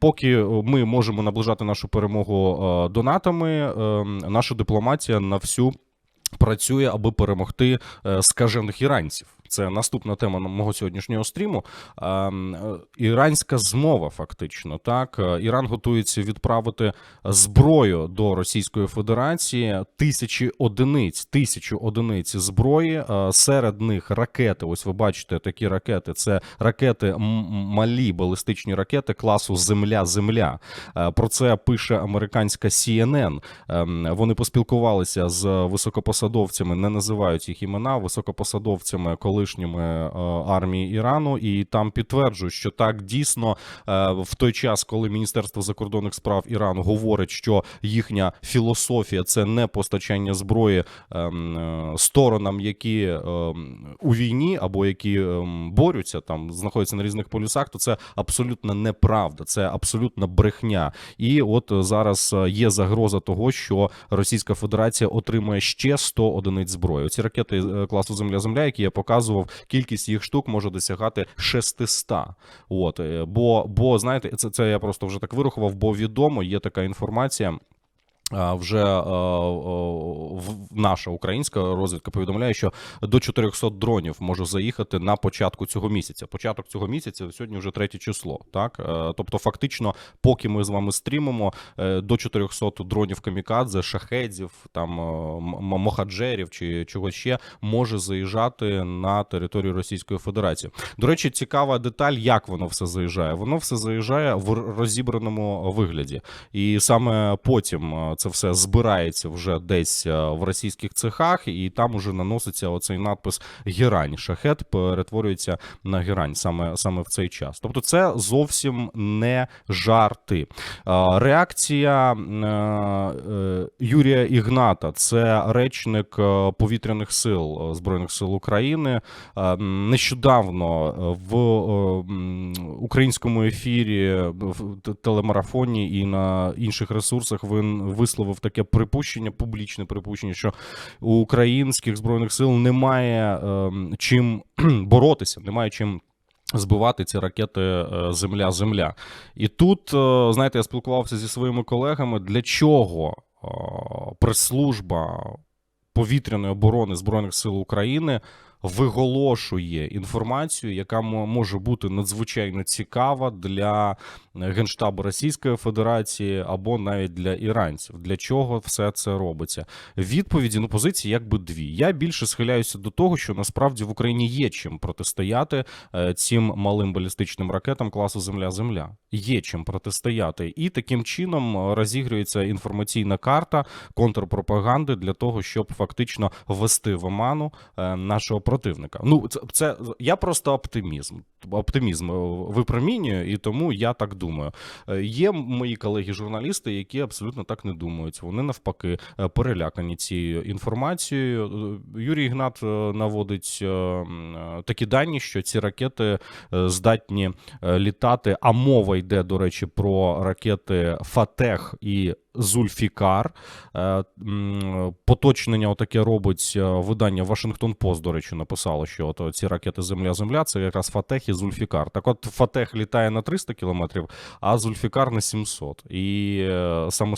Поки ми можемо наближати нашу перемогу е, донатами, е, наша дипломатія на всю працює, аби перемогти е, скажених іранців. Це наступна тема мого сьогоднішнього стріму. Е, Іранська змова, фактично. Так, Е, Іран готується відправити зброю до Російської Федерації тисячі одиниць, тисячу одиниць зброї. Е, Серед них ракети. Ось ви бачите такі ракети. Це ракети малі балістичні ракети класу Земля-Земля. Про це пише американська CNN. Вони поспілкувалися з високопосадовцями, не називають їх імена, високопосадовцями колишніми е, армії Ірану, і там підтверджують, що так дійсно е, в той час, коли Міністерство закордонних справ Ірану говорить, що їхня філософія це не постачання зброї ем, е, сторонам, які ем, у війні або які ем, борються, там знаходяться на різних полюсах, то це абсолютно неправда, це абсолютно брехня. І от зараз є загроза того, що Російська Федерація отримає ще 100 одиниць зброї. Ці ракети класу Земля-Земля, які я показував, кількість їх штук може досягати 600. От е, бо, бо знаєте, це, це я просто вже так вирахував, бо відомо є така інформація. Вже наша українська розвідка повідомляє, що до 400 дронів може заїхати на початку цього місяця. Початок цього місяця сьогодні вже третє число. Так, Е, тобто, фактично, поки ми з вами стрімимо, е, до 400 дронів камікадзе, шахедзів, там мохаджерів чи чогось ще може заїжджати на територію Російської Федерації. До речі, цікава деталь, як воно все заїжджає. Воно все заїжджає в розібраному вигляді, і саме потім е, це все збирається вже десь е, в російських цехах, і там уже наноситься оцей надпис Герань. Шахет перетворюється на герань саме, саме в цей час. Тобто, це зовсім не жарти. Е, Реакція е, Юрія Ігната, це речник повітряних сил Збройних сил України. Нещодавно в українському ефірі, в телемарафоні і на інших ресурсах він висловив таке припущення, публічне припущення, що у українських збройних сил немає е, чим боротися, немає чим. Збивати ці ракети е, Земля-Земля. І тут, е, знаєте, я спілкувався зі своїми колегами, для чого е, прес-служба повітряної оборони Збройних сил України виголошує інформацію, яка може бути надзвичайно цікава для Генштабу Російської Федерації або навіть для іранців. Для чого все це робиться? Відповіді ну позиції якби дві. Я більше схиляюся до того, що насправді в Україні є чим протистояти е, цим малим балістичним ракетам класу Земля-Земля. Є чим протистояти, і таким чином е, розігрується інформаційна карта контрпропаганди для того, щоб фактично ввести в оману е, нашого противника. Ну це, це я просто оптимізм. Оптимізм випромінюю, і тому я так думаю. Е, Є мої колеги-журналісти, які абсолютно так не думають. Вони навпаки е, перелякані цією інформацією. Е, Юрій Ігнат наводить такі дані, що ці ракети здатні літати. А мова йде, до речі, про ракети Фатех і Зульфікар. Е, Поточнення отаке робить е, видання Вашингтон Пост, до речі, написало, що от ці ракети Земля-Земля це якраз Фатех і Зульфікар. Так от Фатех літає на 300 кілометрів, а Зульфікар на 700. І е, саме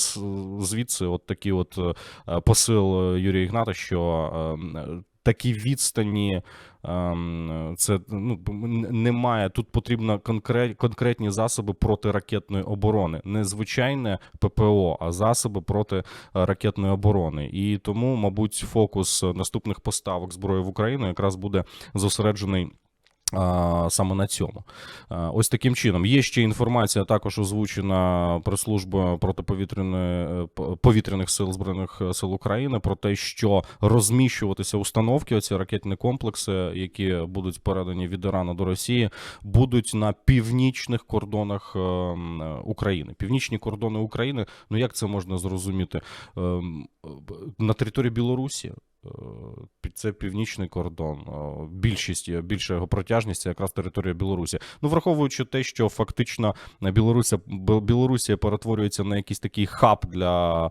звідси от такий от е, посил Юрія Ігната, що е, такі відстані. Ем, Це ну немає. Тут потрібно конкрет, конкретні засоби протиракетної оборони, не звичайне ППО, а засоби проти ракетної оборони. І тому, мабуть, фокус наступних поставок зброї в Україну якраз буде зосереджений. Саме на цьому, ось таким чином. Є ще інформація, також озвучена прес-службою протиповітряної е, повітряних сил збройних е, сил України про те, що розміщуватися установки, оці ракетні комплекси, які будуть передані від Ірану до Росії, будуть на північних кордонах е, України. Північні кордони України. Ну як це можна зрозуміти? Ем, На території Білорусі. Це північний кордон. Е, Більшість, більша його протяжність це якраз територія Білорусі. Ну, враховуючи те, що фактично е, Білорусія, Білорусія перетворюється на якийсь такий хаб для е,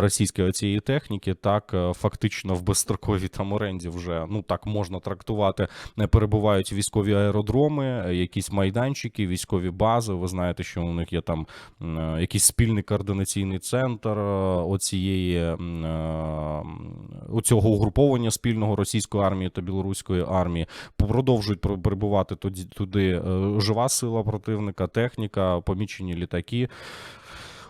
російської цієї техніки, так е, фактично в безстроковій там оренді вже ну так можна трактувати. е, Перебувають військові аеродроми, е, якісь майданчики, військові бази. Ви знаєте, що у них є там е, якийсь спільний координаційний центр е, оцієї у цього угруповання спільного російської армії та білоруської армії. Продовжують пр- прибувати туди, туди е, жива сила противника, техніка, помічені літаки.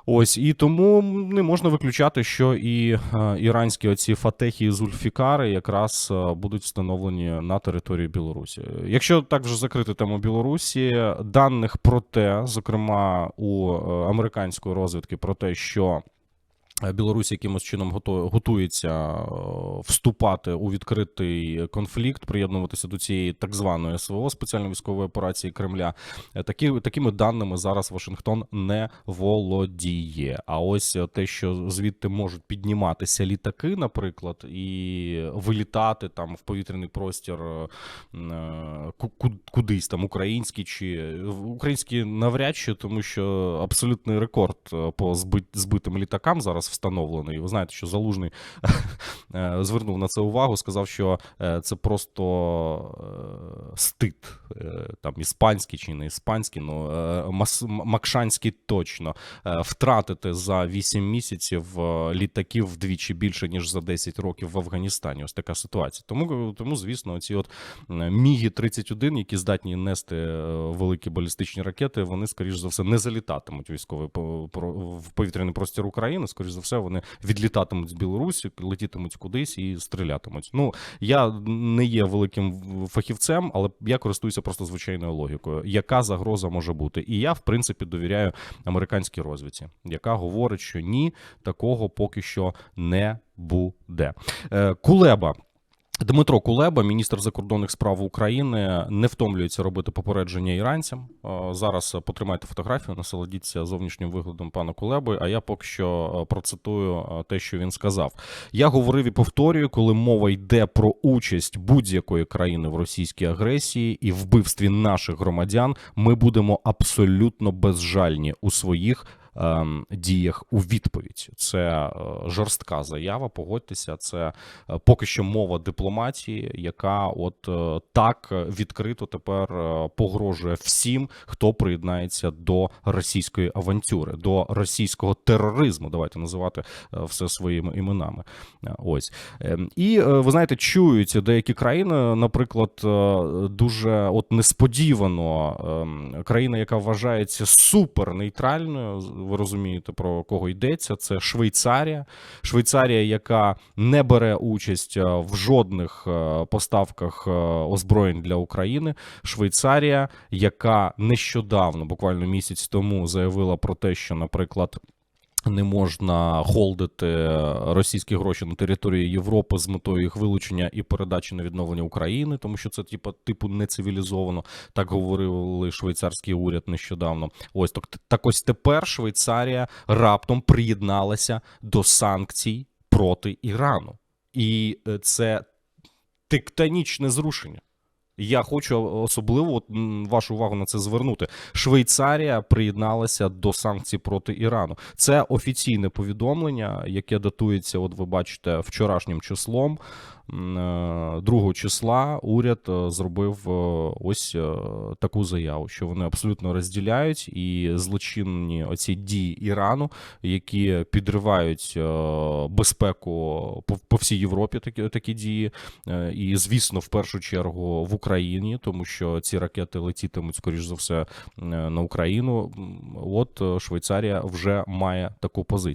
Ось і тому не можна виключати, що і е, іранські оці фатехи і зульфікари якраз е, будуть встановлені на території Білорусі. Якщо так вже закрити тему Білорусі, даних про те, зокрема у американської розвідки, про те, що Білорусь якимось чином готується е, вступати у відкритий конфлікт, приєднуватися до цієї так званої СВО спеціальної військової операції Кремля. Е, Такі, такими даними зараз Вашингтон не володіє. А ось е, те, що звідти можуть підніматися літаки, наприклад, і вилітати там в повітряний простір е, е, ку- ку- кудись там українські чи українські навряд чи, тому що абсолютний рекорд е, по збит, збитим літакам зараз встановлений. Ви знаєте, що залужний звернув на це увагу, сказав, що е, це просто е, стид. Е, Там іспанський чи не іспанський, ну е, макшанський точно е, втратити за 8 місяців е, літаків вдвічі більше ніж за 10 років в Афганістані. Ось така ситуація. Тому, тому звісно, ці от е, міги 31 які здатні нести е, великі балістичні ракети, вони скоріш за все не залітатимуть військовий в повітряний простір України. Скоріш за все, вони відлітатимуть з Білорусі, летітимуть кудись і стрілятимуть. Ну я не є великим фахівцем, але я користуюся просто звичайною логікою. Яка загроза може бути? І я, в принципі, довіряю американській розвідці, яка говорить, що ні, такого поки що не буде. Е, Кулеба. Дмитро Кулеба, міністр закордонних справ України, не втомлюється робити попередження іранцям. Е, Зараз потримайте фотографію, насолодіться зовнішнім виглядом пана Кулеби. А я поки що е, процитую е, те, що він сказав. Я говорив і повторюю, коли мова йде про участь будь-якої країни в російській агресії і вбивстві наших громадян, ми будемо абсолютно безжальні у своїх. Ем, Діях у відповідь це е, жорстка заява. Погодьтеся, це е, поки що мова дипломатії, яка от е, так відкрито тепер погрожує всім, хто приєднається до російської авантюри, до російського тероризму. Давайте називати все своїми іменами. Ось Ем, і ви знаєте, чують деякі країни, наприклад, дуже от несподівано ем, країна, яка вважається супернейтральною. Ви розумієте про кого йдеться? Це Швейцарія. Швейцарія, яка не бере участь е, в жодних е, поставках е, озброєнь для України. Швейцарія, яка нещодавно, буквально місяць тому, заявила про те, що, наприклад. Не можна холдити російські гроші на території Європи з метою їх вилучення і передачі на відновлення України, тому що це типу, типу нецивілізовано. Так говорили швейцарський уряд нещодавно. Ось так, так ось тепер Швейцарія раптом приєдналася до санкцій проти Ірану, і е, це тектонічне зрушення. Я хочу особливо вашу увагу на це звернути. Швейцарія приєдналася до санкцій проти Ірану. Це офіційне повідомлення, яке датується, от ви бачите, вчорашнім числом. М, е, 2 числа уряд е, зробив е, ось таку заяву, що вони абсолютно розділяють і злочинні оці дії Ірану, які підривають безпеку по, всій Європі. Такі такі дії, і звісно, в першу чергу в Україні, тому що ці ракети летітимуть скоріш за все на Україну. От Швейцарія вже має таку позицію.